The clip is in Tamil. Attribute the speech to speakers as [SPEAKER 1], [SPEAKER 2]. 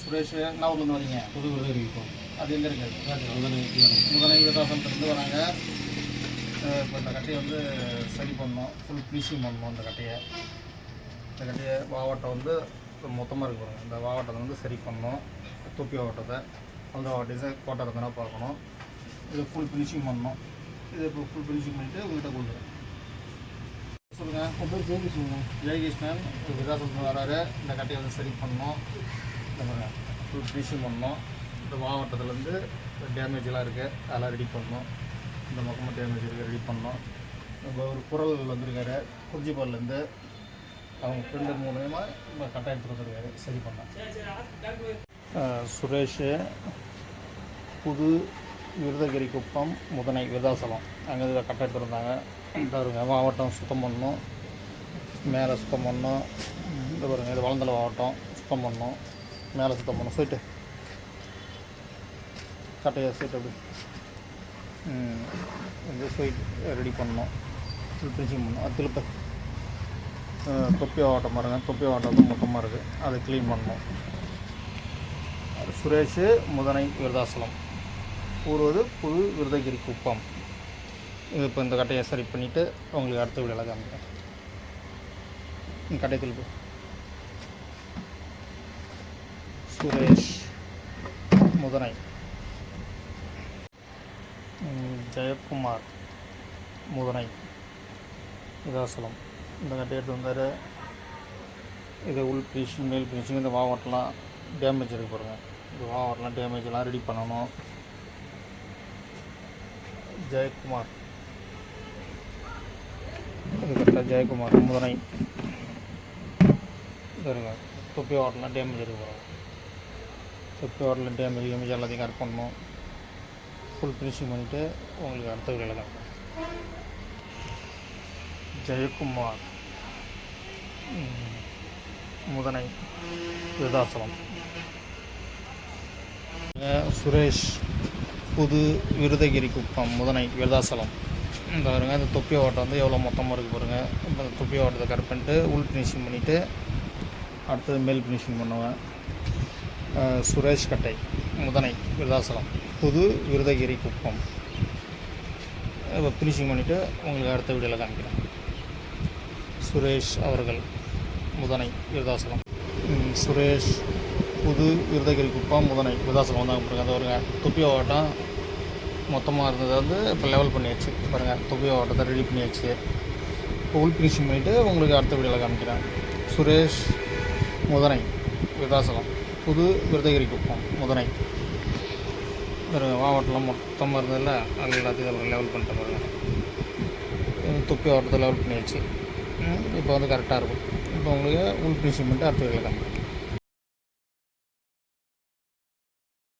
[SPEAKER 1] சுரேஷ் என்ன ஊர்லேருந்து வரீங்க?
[SPEAKER 2] புது விருது இருக்கும்.
[SPEAKER 1] அது எங்கே இருக்குது முதலை விருதாசனத்துலேருந்து வராங்க. இப்போ இந்த கட்டையை வந்து சரி பண்ணோம் ஃபுல் ஃபினிஷிங் பண்ணணும் இந்த கட்டையை. இந்த கட்டையை வாவட்டம் வந்து மொத்தமாக இருக்கு பாருங்க. இந்த வாவட்டத்தை வந்து சரி பண்ணோம் தொப்பி வாவட்டத்தை. அந்த டிசைன் கோட்டை இருந்தா பார்க்கணும். இது ஃபுல் ஃபினிஷிங் பண்ணணும். இது இப்போ ஃபுல் ஃபினிஷிங் பண்ணிவிட்டு உங்கள்கிட்ட கொடுக்குறேன் சொல்லுங்கள்
[SPEAKER 2] ஜெயகிருஷ்ணன்.
[SPEAKER 1] ஜெயகிருஷ்ணன் விதாசத்தில் வராரு. இந்த கட்டையை வந்து சரி பண்ணோம் இந்த பாருங்க ஃபினிஷிங் பண்ணோம். இந்த மாவட்டத்துலேருந்து டேமேஜெலாம் இருக்குது அதெல்லாம் ரெடி பண்ணோம். இந்த பக்கமும் டேமேஜ் இருக்குது ரெடி பண்ணோம். இப்போ ஒரு குரல் வந்திருக்காரு. குறிஞ்சிப்பால்லேருந்து அவங்க ஃப்ரெண்டு மூலயமா நம்ம கட்டை வந்துருக்காரு வந்திருக்காரு சரி பண்ணோம் சுரேஷ் புது விருதகிரி குப்பம் முதனை விருதாசலம். அங்கே இதில் கட்டாயத்தில் இருந்தாங்க. இந்த மாவட்டம் சுத்தம் பண்ணணும் மேலே சுத்தம் பண்ணணும் இந்த பாருங்க இது வளர்ந்தல மாவட்டம். சுத்தம் பண்ணணும் மேலே சுத்தம் பண்ணணும். போயிட்டு கட்டையை சீட்டு அப்படி. இந்த சைட் ரெடி பண்ணணும். ஃபினிஷிங் பண்ணணும். அது திருப்ப தொப்பி ஓட்டம் பாருங்கள் தொப்பி ஆட்டம் மொத்தமாக இருக்குது அதை க்ளீன் பண்ணணும். சுரேஷ் முதனை விருதாசலம். கூறுவது புது விருதகிரி குப்பம். இது இப்போ இந்த கட்டையை சரி பண்ணிவிட்டு உங்களுக்கு அடுத்த வீடியோவில் காமிக்கிறேன். கட்டை திருப்பி. சுரேஷ் முதனை. ஜெயக்குமார் முதனை. விதாசலம் இந்த கட்டை எடுத்து வந்தார். இது உள் ஃபினிஷிங் மேல் ஃபினிஷிங் இந்த வாவட்டெலாம் டேமேஜ் இருக்கு பாருங்கள் இந்த வாவட்டெலாம் டேமேஜ்லாம் ரெடி பண்ணணும். ஜெயக்குமார். இது கரெக்டாக ஜெயக்குமார் முதனை. இருக்கு தொப்பி வாட்டெலாம் டேமேஜ் இருக்கு பாருங்க. தொப்பி டேமேஜ் கேமேஜ் எல்லாத்தையும் கரெக்ட் பண்ணணும். ஃபுல் ஃபினிஷிங் பண்ணிவிட்டு உங்களுக்கு அடுத்த வீடியோவில் காமிக்கிறேன் ஜெயக்குமார். முதனை விருதாசலம். சுரேஷ் புது விருதகிரி குப்பம் முதனை விருதாசலம். இந்த பாருங்க இந்த தொப்பி ஓட்டம் வந்து எவ்வளோ மொத்தமாக இருக்குது பாருங்கள் இப்போ இந்த தொப்பி ஓட்டத்தை கட் பண்ணிட்டு உள் ஃபினிஷிங் பண்ணிவிட்டு அடுத்தது மேல் ஃபினிஷிங் பண்ணுவேன். சுரேஷ் கட்டை முதனை விருதாசலம் புது விருதகிரி குப்பம் இப்போ ஃபினிஷிங் பண்ணிவிட்டு உங்களுக்கு அடுத்த வீடியோவில் காமிக்கிறேன். சுரேஷ் அவர்கள் முதனை விருதாசலம். சுரேஷ் புது விருதகிரி குப்பம் முதனை விருதாசலம் வந்தாங்க பாருங்கள் அந்த ஒரு துப்பி ஓட்டம் மொத்தமாக இருந்ததை வந்து இப்போ லெவல் பண்ணியாச்சு. பாருங்கள் துப்பி ஓட்டத்தை ரெடி பண்ணியாச்சு. இப்போ உள் ஃபினிஷிங் பண்ணிவிட்டு உங்களுக்கு அடுத்த வீடியோவில் காமிக்கிறேன். சுரேஷ் முதனை விருதாசலம். புது விருதகிரி முதனை. ஒரு மாவட்டம்லாம் மொத்தமாக இருந்ததில்ல அது எல்லாத்தையும் அப்புறம் லெவல் பண்ணிட்டு பாருங்க. துப்பி தொப்பி ஓட்டத்தை லெவல் பண்ணியாச்சு. இப்போ வந்து கரெக்டாக இருக்கும். இப்போ உங்களுக்கு உள் ஃபினிஷிங் அடுத்த வீடியோவில்